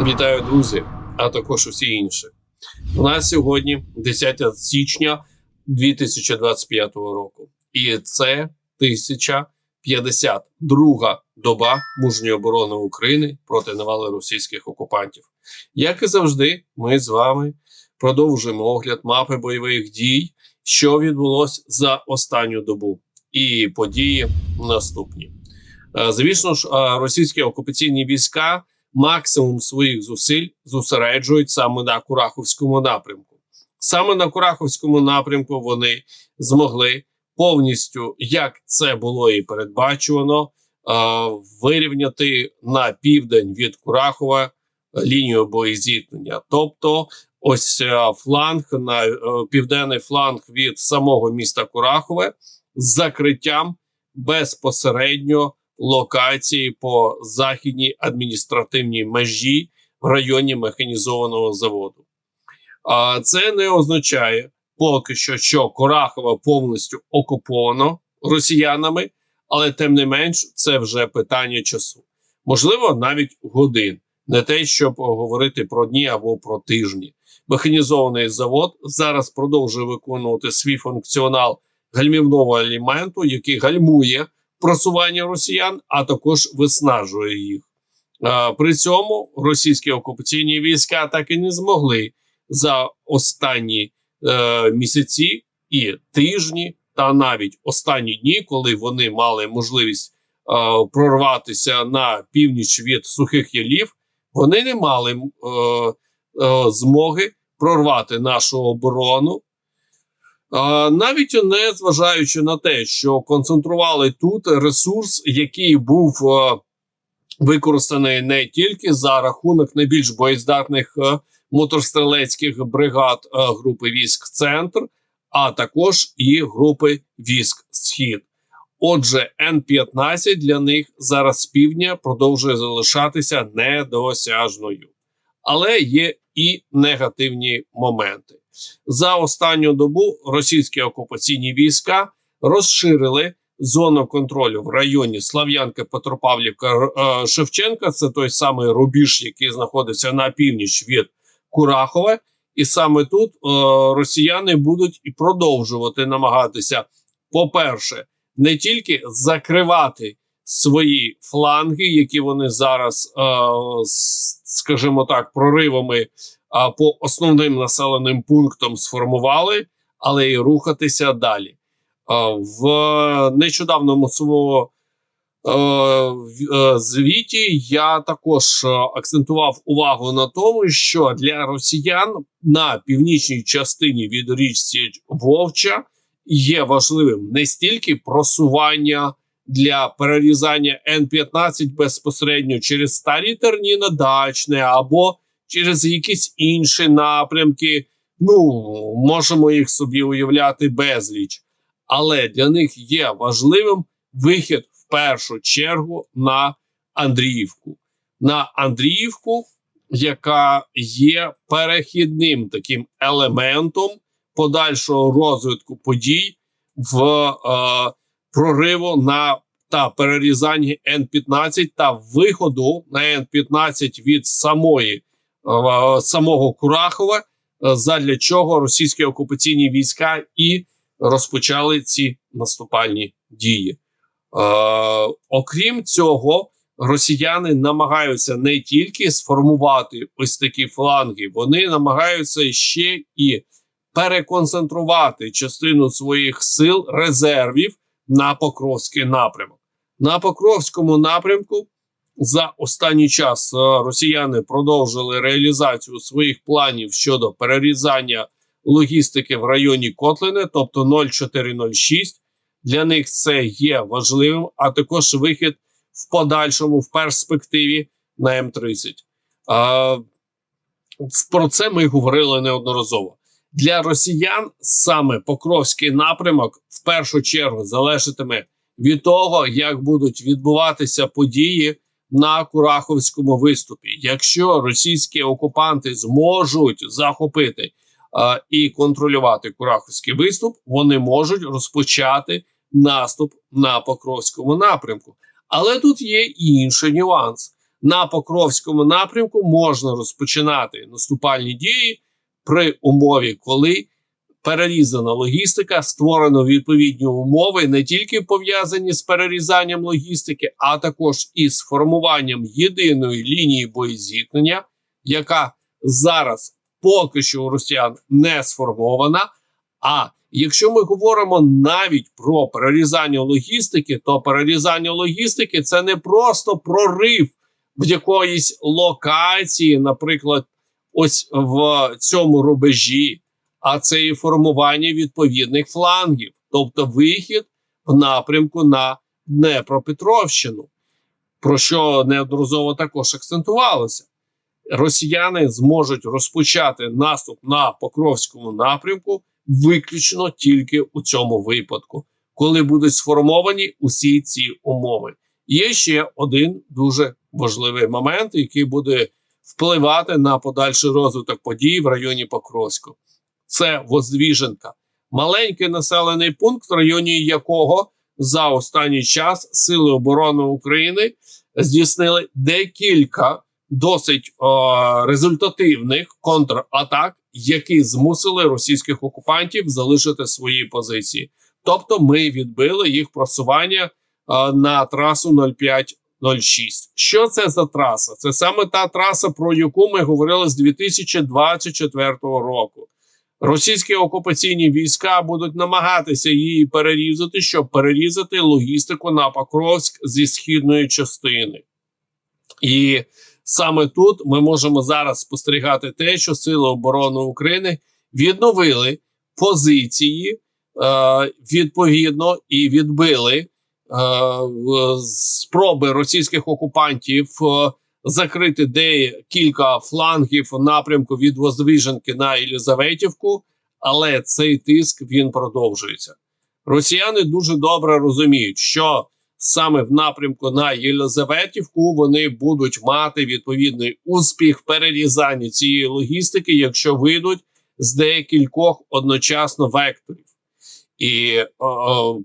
Вітаю, друзі, а також усі інші. У нас сьогодні 10 січня 2025 року, і це 1052 доба мужньої оборони України проти навали російських окупантів. Як і завжди, ми з вами продовжуємо огляд мапи бойових дій, що відбулося за останню добу, і події наступні. Е, Звісно ж, е, російські окупаційні війська максимум своїх зусиль зосереджують саме на Кураховському напрямку. Саме на Кураховському напрямку вони змогли повністю, як це було і передбачувано, е, вирівняти на південь від Курахова лінію боєзіткнення. Тобто, ось е, фланг на е, південний фланг від самого міста Курахове з закриттям безпосередньо локації по західній адміністративній межі в районі механізованого заводу. А це не означає поки що, що Корахова повністю окуповано росіянами, але тим не менш, це вже питання часу. Можливо, навіть годин, не те, щоб говорити про дні або про тижні. Механізований завод зараз продовжує виконувати свій функціонал гальмівного елементу, який гальмує просування росіян, а також виснажує їх. При цьому російські окупаційні війська так і не змогли за останні е, місяці і тижні, та навіть останні дні, коли вони мали можливість е, прорватися на північ від сухих ялів, вони не мали е, е, змоги прорвати нашу оборону. Навіть не зважаючи на те, що концентрували тут ресурс, який був е, використаний не тільки за рахунок найбільш боєздатних е, моторстрілецьких бригад е, групи військ Центр, а також і групи військ Схід. Отже, Н-15 для них зараз з півдня продовжує залишатися недосяжною, але є і негативні моменти. За останню добу російські окупаційні війська розширили зону контролю в районі Слав'янки, Петропавлівка, е, Шевченка. Це той самий рубіж, який знаходиться на північ від Курахова. І саме тут е, росіяни будуть і продовжувати намагатися, по-перше, не тільки закривати свої фланги, які вони зараз, е, скажімо так, проривами а, по основним населеним пунктам сформували, але й рухатися далі. А, в нещодавному своєму е, е, звіті я також е, акцентував увагу на тому, що для росіян на північній частині від річці Вовча є важливим не стільки просування для перерізання Н-15 безпосередньо через старі терні на дачне або через якісь інші напрямки. Ну, можемо їх собі уявляти безліч. Але для них є важливим вихід в першу чергу на Андріївку. На Андріївку, яка є перехідним таким елементом подальшого розвитку подій в е, прориву на та перерізанні Н-15 та виходу на Н-15 від самої самого Курахова, е, задля чого російські окупаційні війська і розпочали ці наступальні дії. Е, окрім цього, росіяни намагаються не тільки сформувати ось такі фланги, вони намагаються ще і переконцентрувати частину своїх сил резервів на Покровський напрямок. На Покровському напрямку за останній час е, росіяни продовжили реалізацію своїх планів щодо перерізання логістики в районі Котлини, тобто 0406. Для них це є важливим, а також вихід в подальшому в перспективі на М30. А, про це ми говорили неодноразово. Для росіян саме Покровський напрямок в першу чергу залежатиме від того, як будуть відбуватися події на Кураховському виступі. Якщо російські окупанти зможуть захопити е, і контролювати Кураховський виступ, вони можуть розпочати наступ на Покровському напрямку. Але тут є і інший нюанс. на Покровському напрямку можна розпочинати наступальні дії при умові, коли перерізана логістика, створено відповідні умови, не тільки пов'язані з перерізанням логістики, а також із формуванням єдиної лінії боєзіткнення, яка зараз поки що у росіян не сформована. А якщо ми говоримо навіть про перерізання логістики, то перерізання логістики це не просто прорив в якоїсь локації, наприклад, ось в цьому рубежі, а це і формування відповідних флангів, тобто вихід в напрямку на Днепропетровщину, про що неодноразово також акцентувалося. Росіяни зможуть розпочати наступ на Покровському напрямку виключно тільки у цьому випадку, коли будуть сформовані усі ці умови. Є ще один дуже важливий момент, який буде впливати на подальший розвиток подій в районі Покровську. Це Воздвіженка, маленький населений пункт, в районі якого за останній час Сили оборони України здійснили декілька досить о, результативних контратак, які змусили російських окупантів залишити свої позиції. Тобто, ми відбили їх просування о, на трасу 05 06. Що це за траса? Це саме та траса, про яку ми говорили з 2024 року. Російські окупаційні війська будуть намагатися її перерізати, щоб перерізати логістику на Покровськ зі східної частини. І саме тут ми можемо зараз спостерігати те, що Сили оборони України відновили позиції е, відповідно і відбили Е, спроби російських окупантів е, закрити декілька флангів напрямку від Воздвиженки на Єлизаветівку, але цей тиск він продовжується. Росіяни дуже добре розуміють, що саме в напрямку на Єлизаветівку вони будуть мати відповідний успіх в перерізанні цієї логістики, якщо вийдуть з декількох одночасно векторів і о,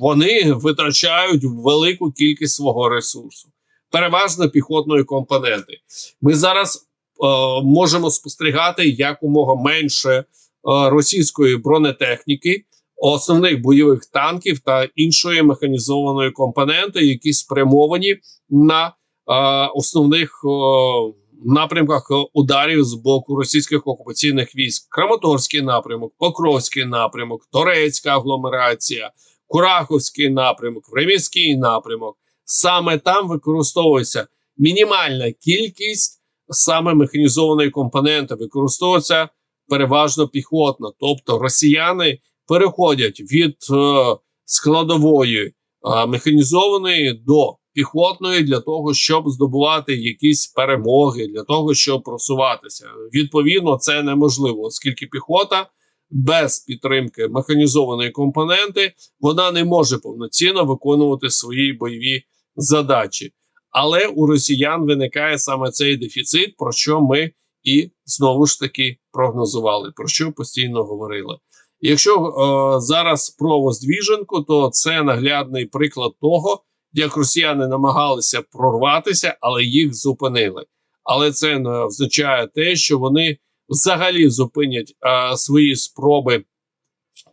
вони витрачають велику кількість свого ресурсу, переважно піхотної компоненти. Ми зараз о, можемо спостерігати якомога менше о, російської бронетехніки, основних бойових танків та іншої механізованої компоненти, які спрямовані на о, основних. О, напрямках е, ударів з боку російських окупаційних військ: Краматорський напрямок, Покровський напрямок, Торецька агломерація, Кураховський напрямок, Времівський напрямок. Саме там використовується мінімальна кількість саме механізованої компоненти, використовується переважно піхотно. Тобто росіяни переходять від е, складової е, механізованої до піхотної для того, щоб здобувати якісь перемоги, для того, щоб просуватися. Відповідно, це неможливо, оскільки піхота без підтримки механізованої компоненти вона не може повноцінно виконувати свої бойові задачі. Але у росіян виникає саме цей дефіцит, про що ми і знову ж таки прогнозували, про що постійно говорили. Якщо е, зараз про Воздвіженку, то це наглядний приклад того, як росіяни намагалися прорватися, але їх зупинили. Але це не означає те, що вони взагалі зупинять а, свої спроби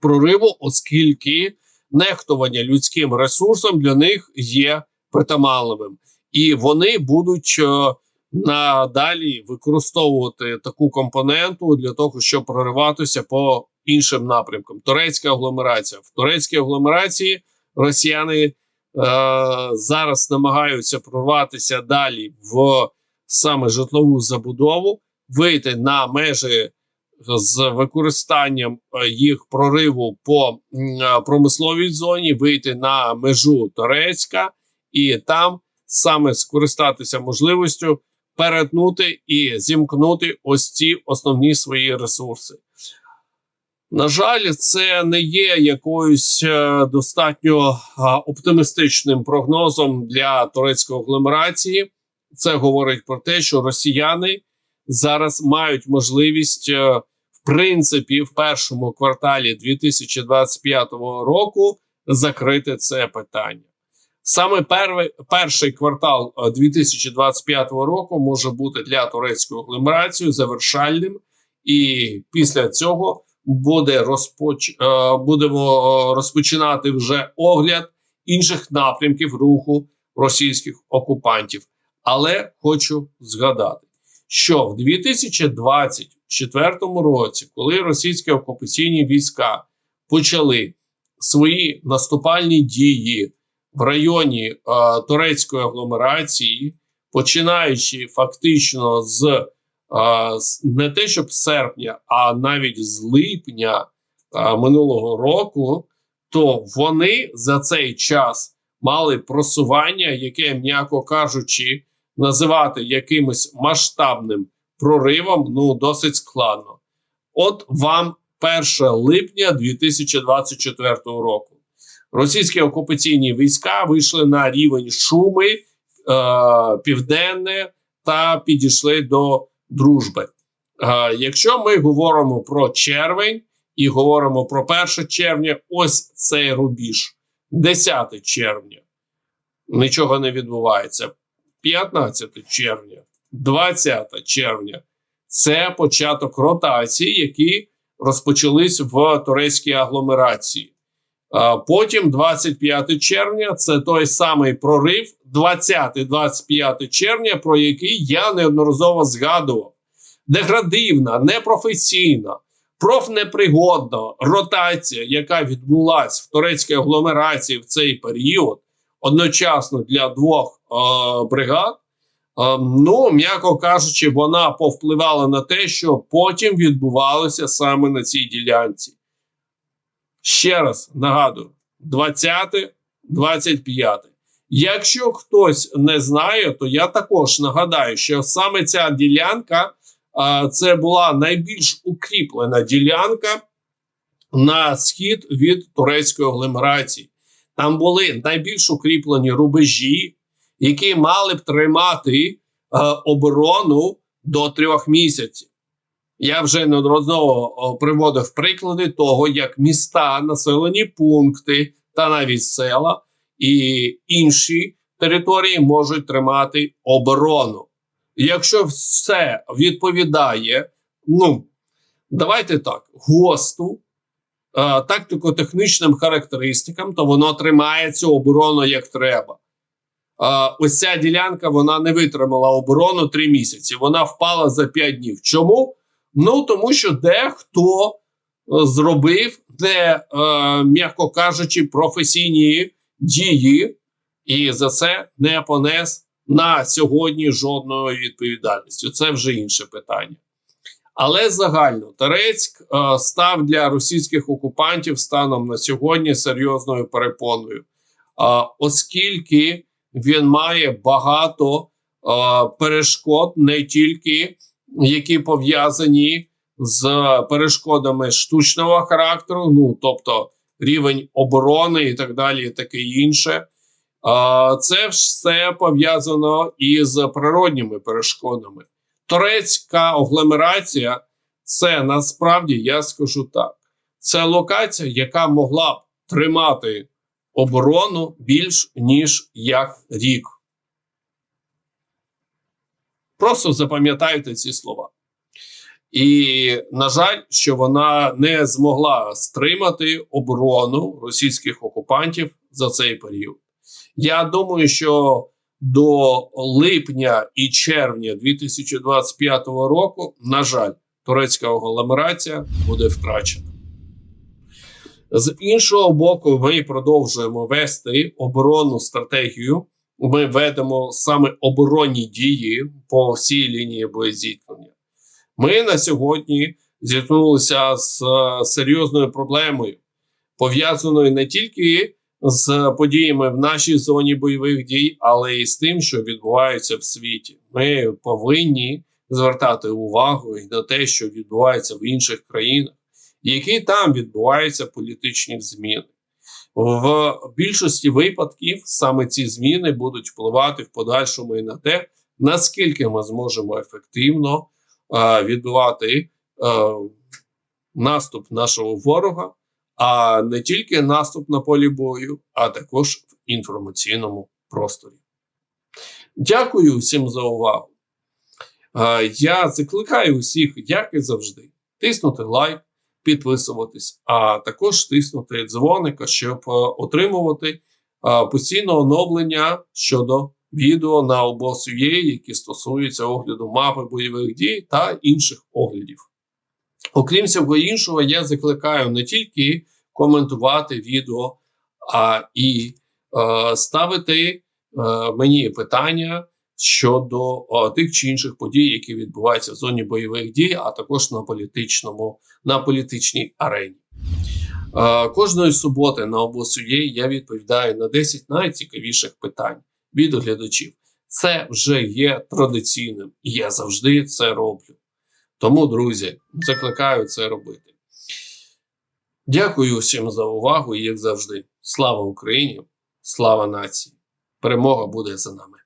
прориву, оскільки нехтування людським ресурсом для них є притаманливим, і вони будуть надалі використовувати таку компоненту для того, щоб прориватися по іншим напрямкам. Турецька агломерація в турецькій агломерації росіяни Е, зараз намагаються прорватися далі в саме житлову забудову, вийти на межі з використанням е, їх прориву по е, промисловій зоні, вийти на межу Торецька і там саме скористатися можливістю перетнути і зімкнути ось ці основні свої ресурси. На жаль, це не є якоюсь е, достатньо оптимістичним прогнозом для турецької агломерації. Це говорить про те, що росіяни зараз мають можливість, е, в принципі, в першому кварталі 2025 року закрити це питання. Саме перший, перший квартал е, 2025 року може бути для турецької агломерації завершальним, і після цього буде розпоч... е, будемо е, розпочинати вже огляд інших напрямків руху російських окупантів. Але хочу згадати, що в 2024 році, коли російські окупаційні війська почали свої наступальні дії в районі е, турецької агломерації, починаючи фактично з е, не те, щоб серпня, а навіть з липня е, минулого року, то вони за цей час мали просування, яке, м'яко кажучи, називати якимось масштабним проривом, ну досить складно. От вам 1 липня 2024 року. Російські окупаційні війська вийшли на рівень Шуми, е, Південне та підійшли до дружби. Е, якщо ми говоримо про червень і говоримо про 1 червня, ось цей рубіж, 10 червня. Нічого не відбувається. 15 червня, 20 червня це початок ротації, які розпочались в турецькій агломерації. А Потім, 25 червня, це той самий прорив, 20-25 червня, про який я неодноразово згадував. Деградивна, непрофесійна, профнепригодна ротація, яка відбулася в турецькій агломерації в цей період, одночасно для двох е, бригад. Е, ну, м'яко кажучи, вона повпливала на те, що потім відбувалося саме на цій ділянці. Ще раз нагадую: 20, 25. Якщо хтось не знає, то я також нагадаю, що саме ця ділянка а, це була найбільш укріплена ділянка на схід від турецької агломерації. Там були найбільш укріплені рубежі, які мали б тримати е, оборону до трьох місяців. Я вже неодноразово приводив приклади того, як міста, населені пункти та навіть села і інші території можуть тримати оборону. Якщо все відповідає, ну давайте так, ГОСТу, е, тактико-технічним характеристикам, то воно тримає цю оборону як треба. Е, ось ця ділянка вона не витримала оборону три місяці. Вона впала за п'ять днів. Чому? Ну тому що дехто е, зробив не, е, м'яко кажучи, професійні дії, і за це не понес на сьогодні жодної відповідальності. Це вже інше питання. Але загально Терецьк е, став для російських окупантів станом на сьогодні серйозною перепоною, е, оскільки він має багато е, перешкод, не тільки які пов'язані з перешкодами штучного характеру, ну тобто рівень оборони і так далі, і таке інше. Це все пов'язано із природніми перешкодами. Турецька агломерація це насправді я скажу так: це локація, яка могла б тримати оборону більш ніж як рік. Просто запам'ятайте ці слова. І, на жаль, що вона не змогла стримати оборону російських окупантів за цей період. Я думаю, що до липня і червня 2025 року, на жаль, турецька агломерація буде втрачена. З іншого боку, ми продовжуємо вести оборонну стратегію. Ми ведемо саме оборонні дії по всій лінії боєзіткнення. Ми на сьогодні зіткнулися з е, серйозною проблемою, пов'язаною не тільки з подіями в нашій зоні бойових дій, але і з тим, що відбувається в світі. Ми повинні звертати увагу і на те, що відбувається в інших країнах, які там відбуваються політичні зміни. В більшості випадків саме ці зміни будуть впливати в подальшому і на те, наскільки ми зможемо ефективно е, відбивати е, наступ нашого ворога, а не тільки наступ на полі бою, а також в інформаційному просторі. Дякую всім за увагу. Е, Я закликаю усіх, як і завжди, тиснути лайк, підписуватись, а також тиснути дзвоника, щоб е, отримувати е, постійне оновлення щодо відео на обосує, які стосуються огляду мапи бойових дій та інших оглядів. Окрім всього іншого, я закликаю не тільки коментувати відео, а і е, ставити е, мені питання щодо тих чи інших подій, які відбуваються в зоні бойових дій, а також на політичному на політичній арені. Кожної суботи на обосує я відповідаю на 10 найцікавіших питань від глядачів. Це вже є традиційним, і я завжди це роблю. Тому, друзі, закликаю це робити. Дякую всім за увагу і як завжди. Слава Україні! Слава нації! Перемога буде за нами!